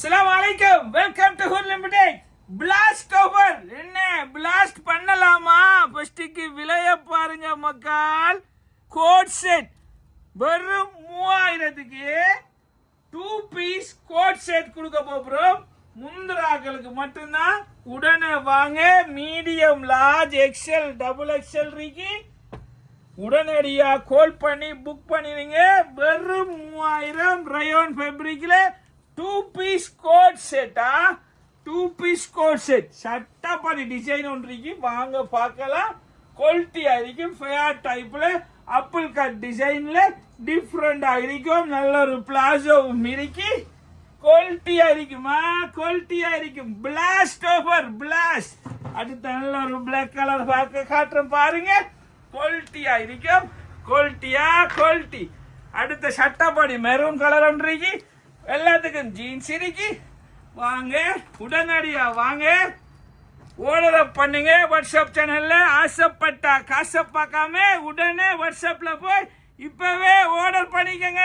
அஸ்லாம் வலைக்கம் welcome to our limited blast over என்ன பிளாஸ்ட் பண்ணலாமா? ஃபர்ஸ்ட்டுக்கு விலைய பாருங்க மக்கள். கோட் செட் வெறும் மூவாயிரத்துக்கு டூ பீஸ் கோட் செட் கொடுக்க போகிறோம் முந்திராக்களுக்கு மட்டும்தான். உடனே வாங்க. Medium large XL double XL இருக்கு. உடனடியாக கால் பண்ணி புக் பண்ணிடுங்க. வெறும் மூவாயிரம் ரயோன் ஃபேப்ரிக்கில் டூ பீஸ் கோட் செட்டா டூ பீஸ் கோட் செட் சட்டப்படி டிசைன் ஒன்று வாங்க பார்க்கலாம். குவாலிட்டியா இருக்கும். ஃபேர் டைப்ல அப்பிள் கட் டிசைன்ல டிஃப்ரெண்டா இருக்கும். நல்ல ஒரு பிளாசோவும் இருக்கு. குவாலிட்டியா இருக்குமா? குவாலிட்டியா இருக்கும். பிளாஸ்ட் ஓவர் பிளாஸ்ட் அடுத்த நல்ல ஒரு பிளாக் கலர் பார்க்க காட்டுறேன் பாருங்க. குவாலிட்டியா இருக்கும். குவாலிட்டியா குவாலிட்டி அடுத்த சட்டப்படி மெரூன் கலர் ஒன்று எல்லாத்துக்கும் ஜீன்ஸ் இருக்கு வாங்க உடனடியாக வாங்க. ஓடரை பண்ணுங்க. வாட்ஸ்அப் சேனலில் ஆசைப்பட்டா காசை பார்க்காம உடனே வாட்ஸ்அப்பில் போய் இப்போவே ஆர்டர் பண்ணிக்கங்க.